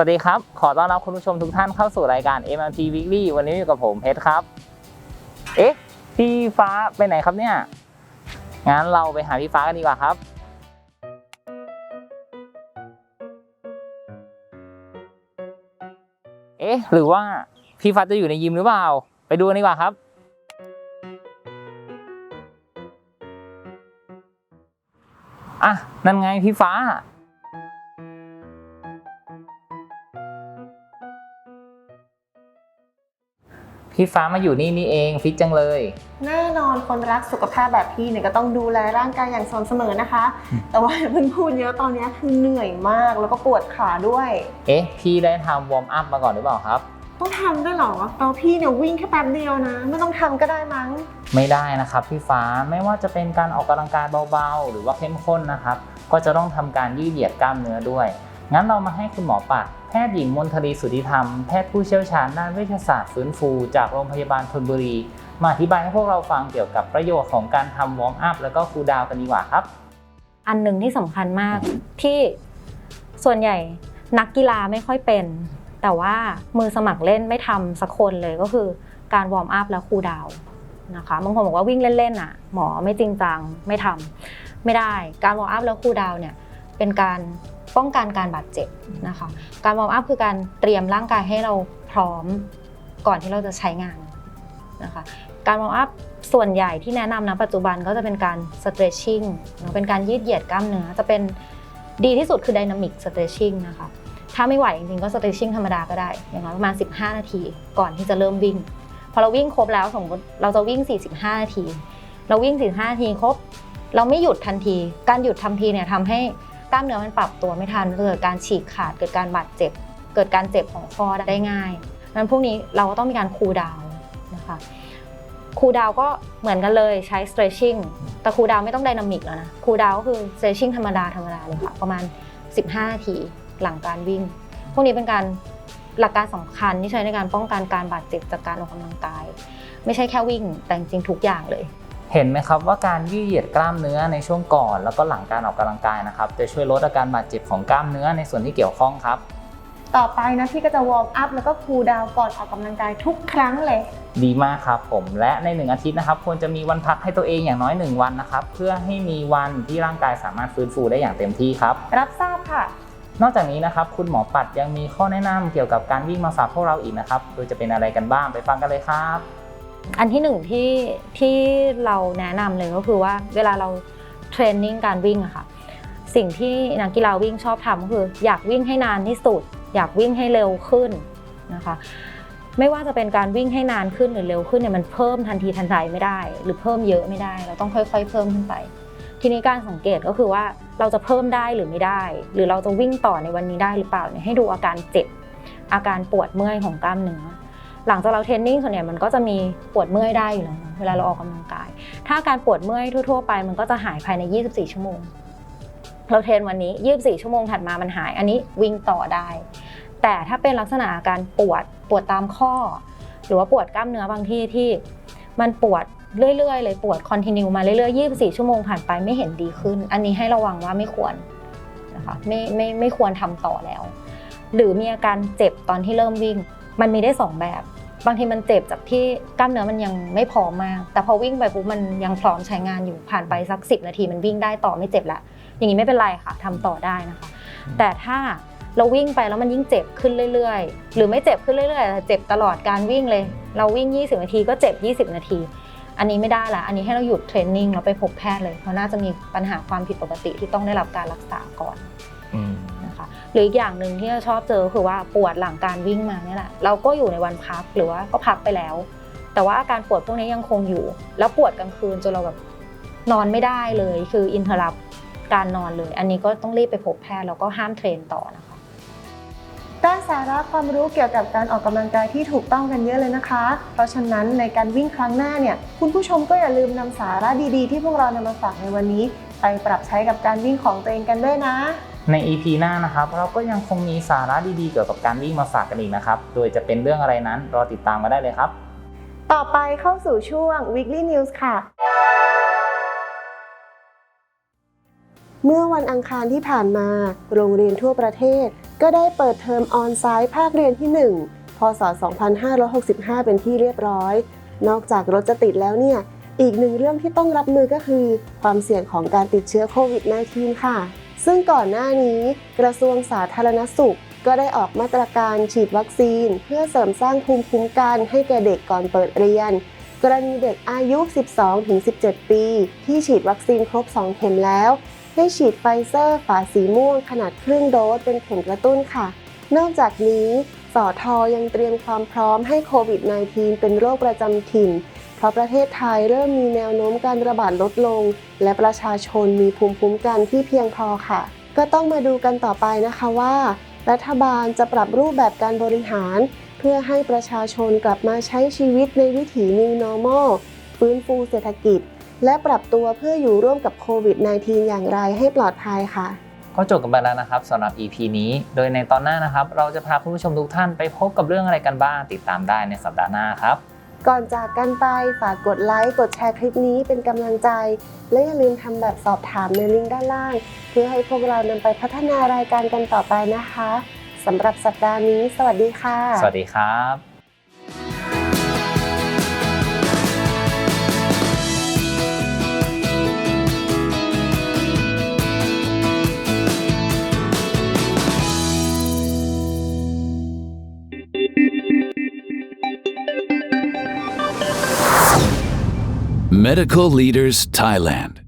วัสดีครับ ขอต้อนรับคุณผู้ชมทุกท่านเข้าสู่รายการ MRT Weekly วันนี้อยู่กับผมเพชรครับ เอ๊ะ พี่ฟ้าไปไหนครับเนี่ย งั้นเราไปหาพี่ฟ้ากันดีกว่าครับ เอ๊ะ หรือว่าพี่ฟ้าจะอยู่ในยิมหรือเปล่า ไปดูกันดีกว่าครับ อะ นั่นไงพี่ฟ้า พี่ฟ้ามาอยู่นี่นี่เองฟิตจังเลย แน่นอนคนรักสุขภาพแบบพี่เนี่ยก็ต้องดูแลร่างกายอย่างสม่ำเสมอนะคะอืมแต่ว่าอย่าเพิ่งพูดเยอะตอนนี้คือเหนื่อยมากแล้วก็ปวดขาด้วย เอ๊ะ พี่ได้ทำวอร์มอัพมาก่อนหรือเปล่าครับ ต้องทำด้วยเหรอเราพี่เนี่ยวิ่งแค่แป๊บเดียวนะ ไม่ต้องทำก็ได้มั้ง ไม่ได้นะครับพี่ฟ้าไม่ว่าจะเป็นการออกกำลังกายเบาๆ หรือว่าเข้มข้นนะครับ ก็จะต้องทำการยืดเหยียดกล้ามเนื้อด้วย งั้นเรามาให้คุณหมอปัดแพทย์หญิงมนทรีสุทธิธรรม แพทย์ผู้เชี่ยวชาญด้านเวชศาสตร์ฟื้นฟู จากโรงพยาบาลธนบุรี มาอธิบายให้พวกเราฟังเกี่ยวกับประโยชน์ของการทำวอร์มอัพแล้วก็คูลดาวน์กันดีกว่าครับ อันหนึ่งที่สำคัญมากที่ส่วนใหญ่นักกีฬาไม่ค่อยเป็น แต่ว่ามือสมัครเล่นไม่ทำสักคนเลยก็คือการวอร์มอัพและคูลดาวน์นะคะบางคนบอกว่าวิ่งเล่นๆอะ หมอไม่จริงจังไม่ทำไม่ได้ การวอร์มอัพแล้วคูลดาวน์เนี่ยเป็นการ ป้องกันการบาดเจ็บนะคะ การวอร์มอัพคือการเตรียมร่างกายให้เราพร้อมก่อนที่เราจะใช้งานนะคะการวอร์มอัพส่วนใหญ่ที่แนะนำนะปัจจุบันก็จะเป็นการ stretching เป็นการยืดเหยียดกล้ามเนื้อจะเป็นดีที่สุดคือ dynamic stretching นะคะถ้าไม่ไหวจริงๆก็ stretching ธรรมดาก็ได้ อย่างน้อยประมาณ 15 นาทีก่อนที่จะเริ่มวิ่ง พอเราวิ่งครบแล้วสมมติเราจะวิ่ง 45 นาที เราวิ่ง 45 นาทีครบ เราไม่หยุดทันที การหยุดทันทีเนี่ยทำให้ กล้ามเนื้อมันปรับตัวไม่ทันเกิดการฉีกขาดเกิดการบาดเจ็บ เกิดการเจ็บของข้อได้ง่ายนั้นพวกนี้เราก็ต้องมีการคูลดาวนะคะคูลดาวก็เหมือนกันเลยใช้ stretching แต่คูลดาวไม่ต้องไดนามิกแล้วนะคูลดาวก็คือ stretching ธรรมดาธรรมดาเลยค่ะประมาณ 15นาทีหลังการวิ่ง พวกนี้เป็นการหลักการสำคัญที่ใช้ในการป้องกันการบาดเจ็บจากการออกกำลังกาย ไม่ใช่แค่วิ่งแต่จริงทุกอย่างเลย เห็นไหมครับว่าการยืดเหยียดกล้ามเนื้อในช่วงก่อน แล้วก็หลังการออกกำลังกายนะครับจะช่วยลดอาการบาดเจ็บของกล้ามเนื้อในส่วนที่เกี่ยวข้องครับ ต่อไปนะพี่ก็จะวอร์มอัพแล้วก็คูลดาวน์ก่อนออกกำลังกายทุกครั้งเลย ดีมากครับผมและในหนึ่งอาทิตย์นะครับควรจะมีวันพักให้ตัวเองอย่างน้อย 1 วันนะครับเพื่อให้มีวันที่ร่างกายสามารถฟื้นฟูได้อย่างเต็มที่ครับ รับทราบค่ะนอกจากนี้นะครับคุณหมอปัดยังมีข้อแนะนำเกี่ยวกับการวิ่งมาฝากพวกเราอีกนะครับ โดยจะเป็นอะไรกันบ้างไปฟังกันเลยครับ อันที่หนึ่งที่ที่เราแนะนำเลยก็คือว่าเวลาเราเทรนนิ่งการวิ่งอะค่ะสิ่งที่นักกีฬาวิ่งชอบทำก็คือ อยากวิ่งให้นานที่สุด อยากวิ่งให้เร็วขึ้นนะคะไม่ว่าจะเป็นการวิ่งให้นานขึ้นหรือเร็วขึ้นเนี่ยมันเพิ่มทันทีทันใดไม่ได้ หรือเพิ่มเยอะไม่ได้ เราต้องค่อย ๆ เพิ่มขึ้นไป ทีนี้การสังเกตก็คือว่าเราจะเพิ่มได้หรือไม่ได้ หรือเราจะวิ่งต่อในวันนี้ได้หรือเปล่าเนี่ยให้ดูอาการเจ็บอาการปวดเมื่อยของกล้ามเนื้อ หลังจากเราเทรนนิ่งส่วนใหญ่มันก็จะมีปวดเมื่อยได้อยู่แล้วเนะเวลาเราออกกำลังกาย ถ้าอาการปวดเมื่อยทั่ว ๆ ไปมันก็จะหายภายใน 24 ชั่วโมง เราเทรนวันนี้ 24 ชั่วโมงถัดมามันหาย อันนี้วิ่งต่อได้ แต่ถ้าเป็นลักษณะอาการปวดปวดตามข้อ หรือว่าปวดกล้ามเนื้อบางที่ที่มันปวดเรื่อยๆเลยปวดคอนติเนียมาเรื่อยๆ 24 ชั่วโมงผ่านไปไม่เห็นดีขึ้น อันนี้ให้ระวังว่าไม่ควรนะคะไม่ไม่ไม่ควรทำต่อแล้ว หรือมีอาการเจ็บตอนที่เริ่มวิ่ง มันมีได้สองแบบ บางทีมันเจ็บจากที่กล้ามเนื้อมันยังไม่พร้อมมาก แต่พอวิ่งไปปุ๊บมันยังพร้อมใช้งานอยู่ผ่านไปสักสินาทีมันวิ่งได้ต่อไม่เจ็บละอย่างนี้ไม่เป็นไรค่ะทำต่อได้นะคะ แต่ถ้าเราวิ่งไปแล้วมันยิ่งเจ็บขึ้นเรื่อยๆ หรือไม่เจ็บขึ้นเรื่อยๆแต่เจ็บตลอดการวิ่งเลย เราวิ่ง 20 นาทีก็เจ็บ 20 นาที อันนี้ไม่ได้ละ อันนี้ให้เราหยุดเทรนนิ่งแล้วไปพบแพทย์เลย เพราะน่าจะมีปัญหาความผิดปกติที่ต้องได้รับการรักษาก่อนนะ คะหรืออีกอย่างหนึ่งที่เราชอบเจอคือว่าปวดหลังการวิ่งมาเนี่ยแหละเราก็อยู่ในวันพักหรือว่าก็พักไปแล้ว แต่ว่าอาการปวดพวกนี้ยังคงอยู่ แล้วปวดกลางคืนจนเราแบบนอนไม่ได้เลย คืออินเทอร์รับการนอนเลย อันนี้ก็ต้องรีบไปพบแพทย์แล้วก็ห้ามเทรนต่อนะคะได้สาระความรู้เกี่ยวกับการออกกำลังกายที่ถูกต้องกันเยอะเลยนะคะ เพราะฉะนั้นในการวิ่งครั้งหน้าเนี่ย คุณผู้ชมก็อย่าลืมนำสาระดีๆ ที่พวกเรานำมาฝากในวันนี้ ไปปรับใช้กับการวิ่งของตัวเองกันด้วยนะ ใน EP หน้านะครับ เราก็ยังคงมีสาระดีๆเกี่ยวกับการวิ่งมาฝากกันอีกนะครับ โดยจะเป็นเรื่องอะไรนั้นรอติดตามมาได้เลยครับ ต่อไปเข้าสู่ช่วง weekly news ค่ะ เมื่อวันอังคารที่ผ่านมา โรงเรียนทั่วประเทศ ก็ได้เปิดเทอมออนไซต์ภาคเรียนที่ 1 พศ 2565 เป็นที่เรียบร้อย นอกจากรถจะติดแล้วเนี่ย อีกหนึ่งเรื่องที่ต้องรับมือก็คือ ความเสี่ยงของการติดเชื้อโควิด -19 ค่ะ ซึ่งก่อนหน้านี้กระทรวงสาธารณสุข ก็ได้ออกมาตรการฉีดวัคซีน เพื่อเสริมสร้างภูมิคุ้มกันให้แก่เด็กก่อนเปิดเรียน กรณีเด็กอายุ 12-17 ปี ที่ฉีดวัคซีนครบ 2 เข็มแล้ว ให้ฉีดไฟเซอร์ฝาสีม่วงขนาดครึ่งโดสเป็นเข็มกระตุ้นค่ะ นอกจากนี้สอทอยังเตรียมความพร้อมให้โควิด -19 เป็นโรคประจำถิ่น เพราะประเทศไทยเริ่มมีแนวโน้มการระบาดลดลง และประชาชนมีภูมิคุ้มกันที่เพียงพอค่ะ ก็ต้องมาดูกันต่อไปนะคะว่า รัฐบาลจะปรับรูปแบบการบริหาร เพื่อให้ประชาชนกลับมาใช้ชีวิตในวิถี New Normal ฟื้นฟูเศรษฐกิจ และปรับตัวเพื่ออยู่ร่วมกับโควิด -19 อย่างไรให้ปลอดภัยค่ะก็จบกันไปแล้วนะครับสำหรับ EP นี้ โดยในตอนหน้านะครับ เราจะพาคุณผู้ชมทุกท่านไปพบกับเรื่องอะไรกันบ้างติดตามได้ในสัปดาห์หน้าครับ ก่อนจากกันไปฝากกดไลค์กดแชร์คลิปนี้เป็นกำลังใจ และอย่าลืมทำแบบสอบถามในลิงก์ด้านล่าง เพื่อให้พวกเรานำไปพัฒนารายการกันต่อไปนะคะสำหรับสัปดาห์นี้ สวัสดีค่ะ สวัสดีครับ Medical Leaders Thailand.